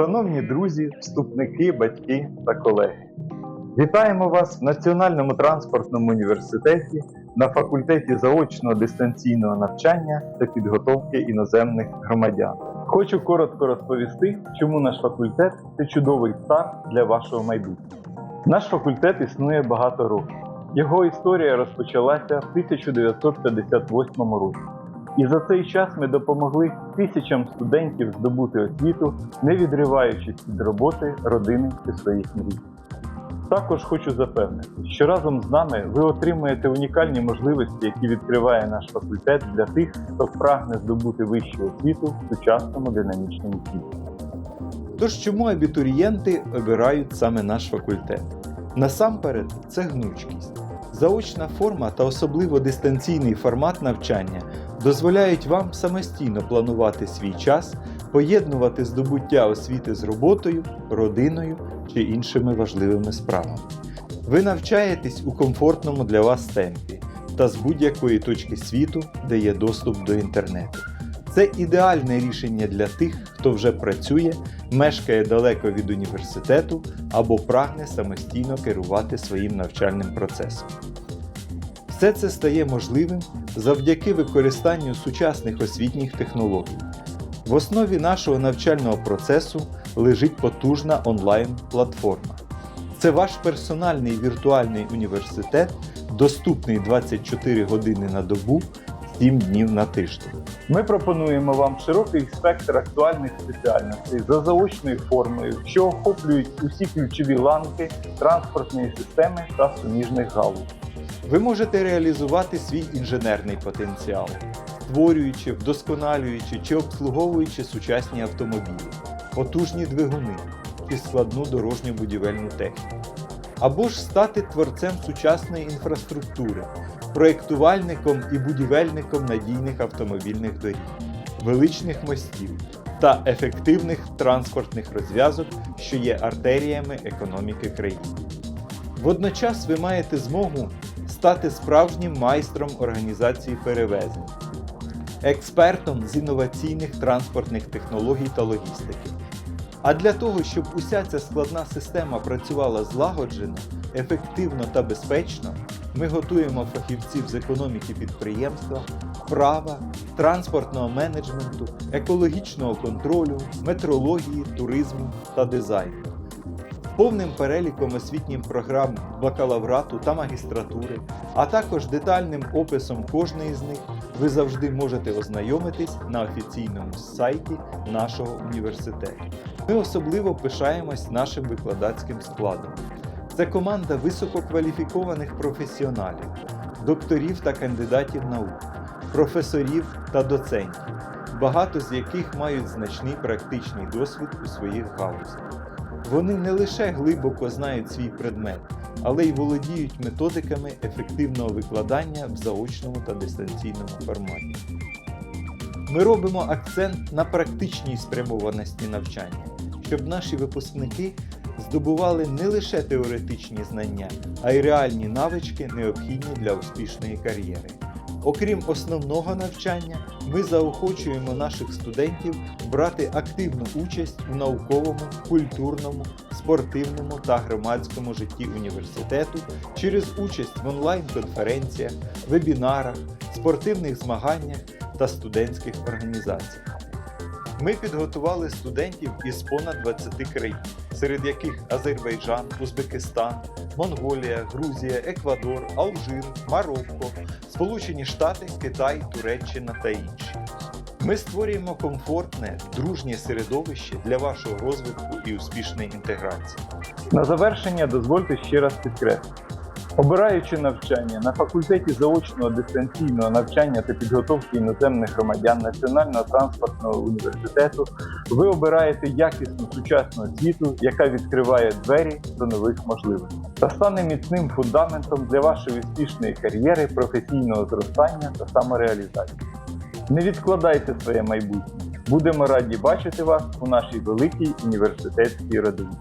Шановні друзі, вступники, батьки та колеги, вітаємо вас в Національному транспортному університеті на факультеті заочного дистанційного навчання та підготовки іноземних громадян. Хочу коротко розповісти, чому наш факультет це чудовий старт для вашого майбутнього. Наш факультет існує багато років. Його історія розпочалася в 1958 році. І за цей час ми допомогли тисячам студентів здобути освіту, не відриваючись від роботи, родини чи своїх мрій. Також хочу запевнити, що разом з нами ви отримуєте унікальні можливості, які відкриває наш факультет для тих, хто прагне здобути вищу освіту в сучасному динамічному світі. Тож чому абітурієнти обирають саме наш факультет? Насамперед, це гнучкість. Заочна форма та особливо дистанційний формат навчання дозволяють вам самостійно планувати свій час, поєднувати здобуття освіти з роботою, родиною чи іншими важливими справами. Ви навчаєтесь у комфортному для вас темпі та з будь-якої точки світу, де є доступ до інтернету. Це ідеальне рішення для тих, хто вже працює, мешкає далеко від університету або прагне самостійно керувати своїм навчальним процесом. Все це стає можливим завдяки використанню сучасних освітніх технологій. В основі нашого навчального процесу лежить потужна онлайн-платформа. Це ваш персональний віртуальний університет, доступний 24 години на добу, 7 днів на тиждень. Ми пропонуємо вам широкий спектр актуальних спеціальностей за заочною формою, що охоплюють усі ключові ланки транспортної системи та суміжних галузей. Ви можете реалізувати свій інженерний потенціал, створюючи, вдосконалюючи чи обслуговуючи сучасні автомобілі, потужні двигуни чи складну дорожньо-будівельну техніку. Або ж стати творцем сучасної інфраструктури, проєктувальником і будівельником надійних автомобільних доріг, величних мостів та ефективних транспортних розв'язок, що є артеріями економіки країни. Водночас ви маєте змогу стати справжнім майстром організації перевезень, експертом з інноваційних транспортних технологій та логістики. А для того, щоб уся ця складна система працювала злагоджено, ефективно та безпечно, ми готуємо фахівців з економіки підприємства, права, транспортного менеджменту, екологічного контролю, метрології, туризму та дизайну. Повним переліком освітніх програм бакалаврату та магістратури, а також детальним описом кожної з них ви завжди можете ознайомитись на офіційному сайті нашого університету. Ми особливо пишаємось нашим викладацьким складом. Це команда висококваліфікованих професіоналів, докторів та кандидатів наук, професорів та доцентів, багато з яких мають значний практичний досвід у своїх галузях. Вони не лише глибоко знають свій предмет, але й володіють методиками ефективного викладання в заочному та дистанційному форматі. Ми робимо акцент на практичній спрямованості навчання, щоб наші випускники здобували не лише теоретичні знання, а й реальні навички, необхідні для успішної кар'єри. Окрім основного навчання, ми заохочуємо наших студентів брати активну участь у науковому, культурному, спортивному та громадському житті університету через участь в онлайн-конференціях, вебінарах, спортивних змаганнях та студентських організаціях. Ми підготували студентів із понад 20 країн, серед яких Азербайджан, Узбекистан, Монголія, Грузія, Еквадор, Алжир, Марокко, Сполучені Штати, Китай, Туреччина та інші. Ми створюємо комфортне, дружнє середовище для вашого розвитку і успішної інтеграції. На завершення дозвольте ще раз підкреслити. Обираючи навчання на факультеті заочного дистанційного навчання та підготовки іноземних громадян Національного транспортного університету, ви обираєте якісну сучасну освіту, яка відкриває двері до нових можливостей та стане міцним фундаментом для вашої успішної кар'єри, професійного зростання та самореалізації. Не відкладайте своє майбутнє. Будемо раді бачити вас у нашій великій університетській родині.